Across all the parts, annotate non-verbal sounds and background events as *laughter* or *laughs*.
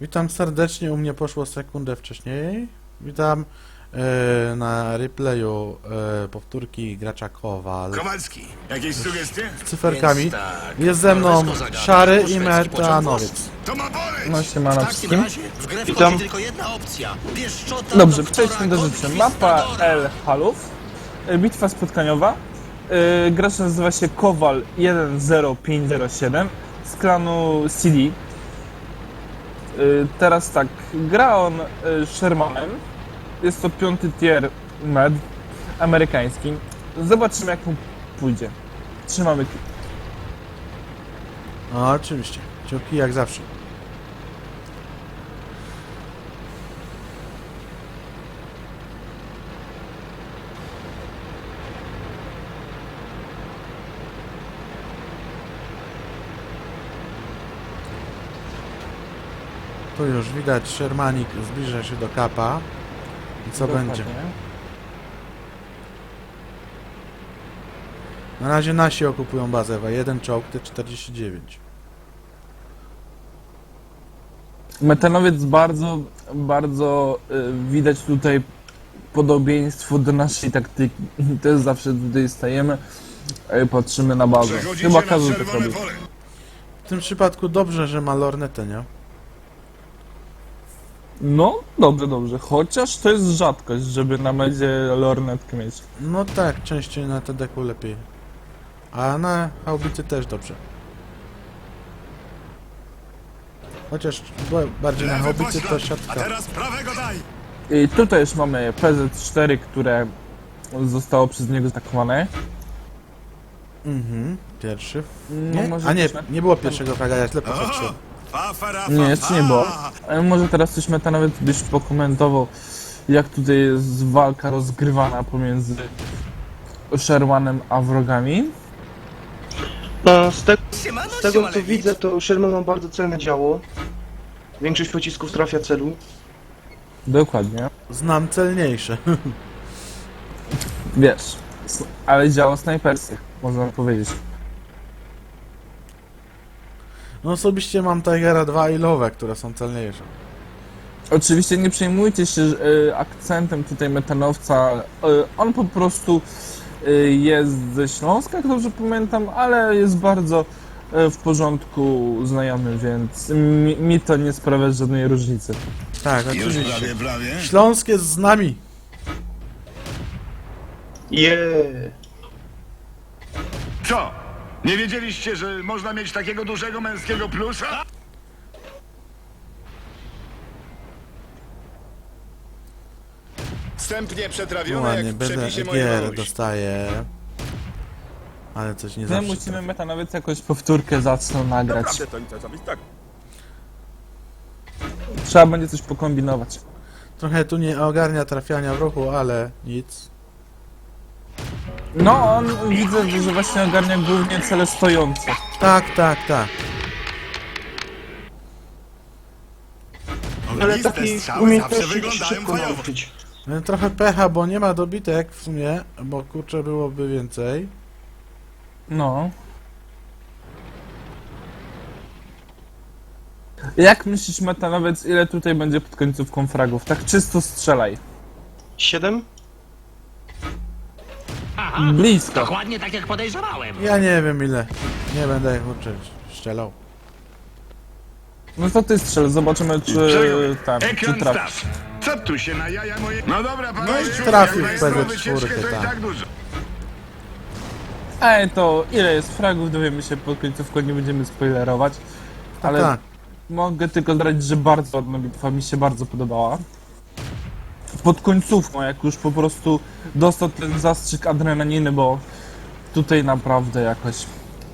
Witam serdecznie, u mnie poszło sekundę wcześniej. Witam e, na replayu e, powtórki gracza Kowal Kowalski, jakieś sugestie? z cyferkami. Więc tak, Jest ze mną Szary i szwedzki Metanowiec. To ma boleć! No siemano W takim wszystkim. razie w grę Witam. tylko jedna opcja. Pieszczota Dobrze, doktora przejdźmy do rzeczy. Mapa Konkwistadora. L Halów. Y, Bitwa spotkaniowa. Y, Gracz nazywa się Kowal 10507 z klanu CD. Y, Teraz tak, gra on y, Shermanem. Jest to piąty tier med amerykański. Zobaczymy jak mu pójdzie. Trzymamy kciuki. No oczywiście, kciuki jak zawsze. Tu już widać, Shermanik zbliża się do kapa. I co Dokładnie. będzie? Na razie nasi okupują bazę, a jeden czołg T-49. Metanowiec bardzo, bardzo y, widać tutaj podobieństwo do naszej taktyki. *laughs* Też zawsze tutaj stajemy, y, patrzymy na bazę. Chyba każdy tak robi. W tym przypadku dobrze, że ma lornetę, nie? No, dobrze, dobrze. Chociaż to jest rzadkość, żeby na medzie lornetkę mieć. No tak, częściej na TDK lepiej. A na haubicy też dobrze. Chociaż bo- bardziej na Lewy haubicy to poślad, a siatka. teraz prawego daj! I tutaj już mamy PZ-4, które zostało przez niego zaatakowane. Mhm, pierwszy. No, Nie? może A nie, nie było pierwszego fraga, ja źle O, popatrzyłem. Nie, jeszcze nie było. Ale może teraz coś Metanowiec byś pokomentował, jak tutaj jest walka rozgrywana pomiędzy Shermanem a wrogami. No, z, te, z tego co widzę, to Sherman ma bardzo cenne działo. Większość pocisków trafia celu. Dokładnie. Znam celniejsze. *laughs* Wiesz, s- ale działo snajperskie, można powiedzieć. No osobiście mam Tigera 2 i Lowe, które są celniejsze. Oczywiście nie przejmujcie się e, akcentem tutaj metanowca. E, on po prostu e, jest ze Śląska, jak dobrze pamiętam, ale jest bardzo e, w porządku znajomy, więc mi, mi to nie sprawia żadnej różnicy. Tak, Już oczywiście. prawie, prawie. Śląsk jest z nami. Co? Nie wiedzieliście, że można mieć takiego dużego męskiego plusa? Wstępnie przetrawione ładnie, jak w będę przepisie gier mamusi. dostaję. Ale coś nie My zawsze. musimy trafi. metanowiec jakąś powtórkę zacną nagrać. to nic zrobić tak. Trzeba będzie coś pokombinować. Trochę tu nie ogarnia trafiania w ruchu, ale nic. No, on widzę, że właśnie ogarnia głównie cele stojące. Tak, tak, tak. Ale Ogniste taki strzały zawsze umiejętności się wyglądają szybko nauczyć. No, Trochę pecha, bo nie ma dobitek w sumie, bo kurczę byłoby więcej. No. Jak myślisz, metanowiec, ile tutaj będzie pod końcówką fragów? Tak czysto strzelaj. Siedem? Aha, Blisko. dokładnie tak jak podejrzewałem. Ja nie wiem ile. Nie będę kurczę strzelał. No to ty strzel, zobaczymy czy Czego? tam, czy Ekran staw. Co tu się na jaja moje... No dobra, panowie, i trafił jak w państwo PZ4, wycieczkę, to i tak. tak dużo. Ej, to ile jest fragów, dowiemy się pod końcówką, nie będziemy spoilerować. Ale Tak. mogę tylko zdradzić, że bardzo ładna bitwa, mi się bardzo podobała. Pod końcówką, jak już po prostu dostał ten zastrzyk adrenaliny, bo tutaj naprawdę jakoś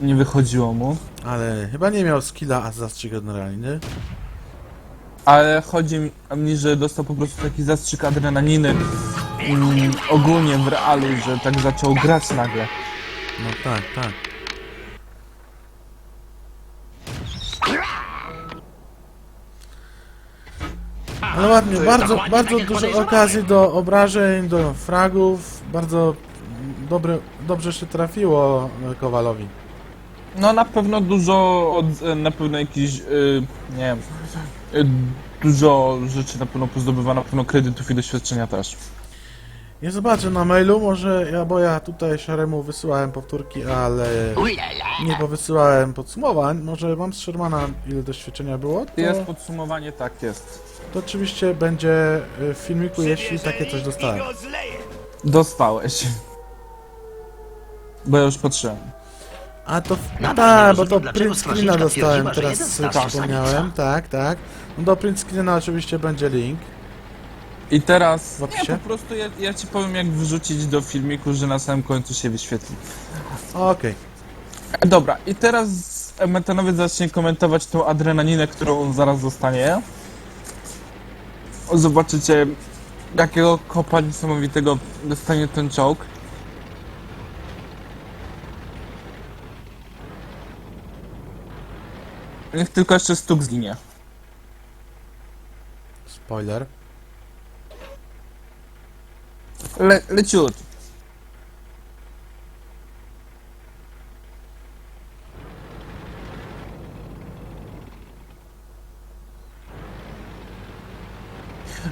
nie wychodziło mu. Ale chyba nie miał skilla, a zastrzyk adrenaliny. Ale chodzi mi, że dostał po prostu taki zastrzyk adrenaliny mm, ogólnie w realu, że tak zaczął grać nagle. No tak, tak. Ale ładnie, bardzo, dokładnie bardzo tak, jak dużo podejrzewałem. okazji do obrażeń, do fragów. Bardzo dobre, dobrze się trafiło e, Kowalowi. No na pewno dużo, od, na pewno jakiś, y, nie wiem, y, dużo rzeczy na pewno pozdobywa, na pewno kredytów i doświadczenia też. Nie zobaczę na mailu, może ja, bo ja tutaj Szaremu wysyłałem powtórki, ale nie powysyłałem podsumowań. Może mam z Shermana ile doświadczenia było? To, Jest podsumowanie, tak jest. To oczywiście będzie y, w filmiku, jeśli takie coś dostałem. Dostałeś. Bo ja już patrzyłem. A to, nie tak, bo to print screena dostałem, teraz przypomniałem, samica. tak, tak. No do print screena oczywiście będzie link. I teraz, nie, po prostu ja, ja ci powiem jak wrzucić do filmiku, że na samym końcu się wyświetli. Okej. E, Dobra, i teraz metanowiec zacznie komentować tą adrenalinę, którą on zaraz dostanie. Zobaczycie, jakiego kopa niesamowitego dostanie ten czołg. Niech tylko jeszcze stuk zginie. Spoiler. Le leciut.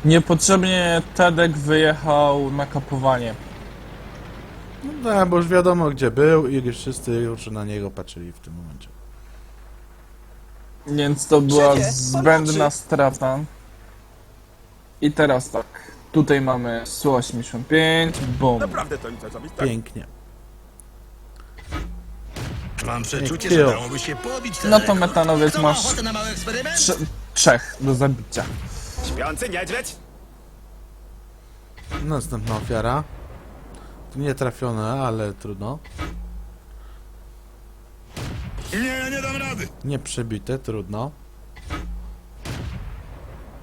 Niepotrzebnie Tedek wyjechał na kapowanie. No tak, bo już wiadomo gdzie był i już wszyscy już na niego patrzyli w tym momencie. Więc to była zbędna strata. I teraz tak. Tutaj mamy Su-85, bum. Naprawdę to nic zrobić, tak? Pięknie. Mam przeczucie, Kill. że dałoby się pobić ten No to metanowiec Kto ma masz ochotę na mały eksperyment? trze trzech do zabicia. Śpiący niedźwiedź? Następna ofiara. Tu nie trafione, ale trudno. Nie, ja nie dam rady. Nie przebite, trudno.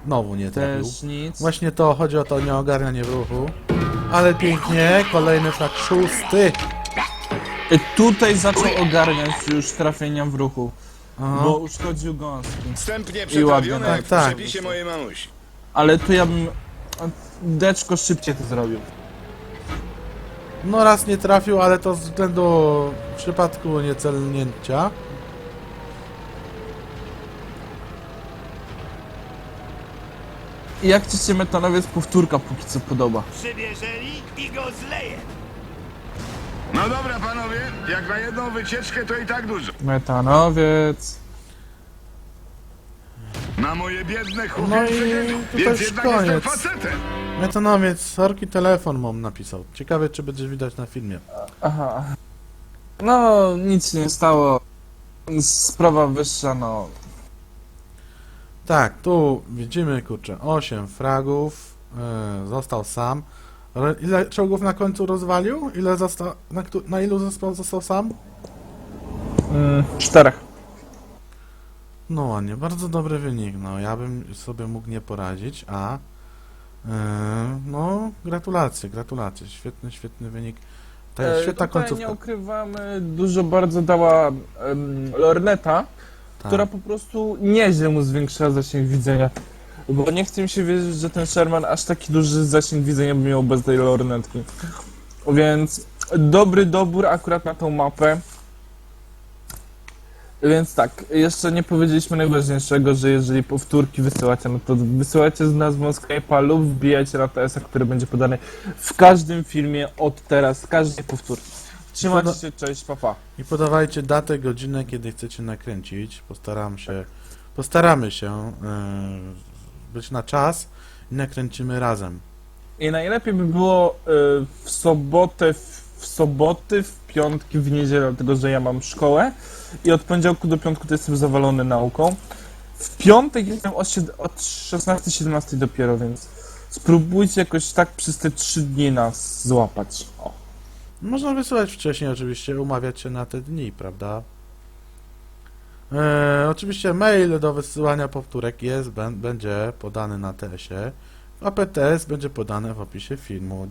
Znowu nie trafił. Też nic. Właśnie to, chodzi o to nieogarnianie w ruchu. Ale pięknie, kolejny flag szósty. I tutaj zaczął ogarniać już trafienia w ruchu. Aha. Bo uszkodził gąski. Wstępnie ładnie, przetrawione tak, w tak. przepisie mojej mamusi. Ale tu ja bym... Deczko szybciej to zrobił. No raz nie trafił, ale to z względu w przypadku niecelnięcia. I jak ci się metanowiec powtórka póki co podoba? Przybierzeli i go zleje. No dobra, panowie, jak na jedną wycieczkę to i tak dużo. Metanowiec... Na moje biedne No chłopięce i tutaj Więc już jednak jestem koniec. facetem. Metonowiec, sorki telefon mam napisał. Ciekawe czy będzie widać na filmie. Aha. No, nic się nie stało. Sprawa wyższa, no. Tak, tu widzimy, kurczę, 8 fragów, yy, został sam. Re- Ile czołgów na końcu rozwalił? Ile został, na, któ- na ilu został, został sam? Mm, czterech. No ładnie, bardzo dobry wynik, no ja bym sobie mógł nie poradzić, a yy, no gratulacje, gratulacje, świetny, świetny wynik. Jest E, świetna tutaj nie końcówka. ukrywamy, dużo bardzo dała em, lorneta, Tak. która po prostu nieźle mu zwiększyła zasięg widzenia. Bo nie chcę mi się wierzyć, że ten Sherman aż taki duży zasięg widzenia by miał bez tej lornetki. Więc dobry dobór akurat na tą mapę. Więc tak, jeszcze nie powiedzieliśmy najważniejszego, że jeżeli powtórki wysyłacie, no to wysyłacie z nazwą Skype'a lub wbijajcie na TS-a, który będzie podany w każdym filmie od teraz, każdej powtórki. Trzymajcie się, cześć, papa. I podawajcie datę, godzinę, kiedy chcecie nakręcić. Postaram się, postaramy się yy, być na czas i nakręcimy razem. I najlepiej by było y, w sobotę, w, w soboty, w piątki, w niedzielę, dlatego że ja mam szkołę i od poniedziałku do piątku to jestem zawalony nauką. W piątek jestem od, od 16-17 dopiero, więc spróbujcie jakoś tak przez te 3 dni nas złapać. O. Można wysyłać wcześniej oczywiście, umawiać się na te dni, prawda? E, oczywiście mail do wysyłania powtórek jest, bę- będzie podany na TS-ie, a PTS będzie podane w opisie filmu.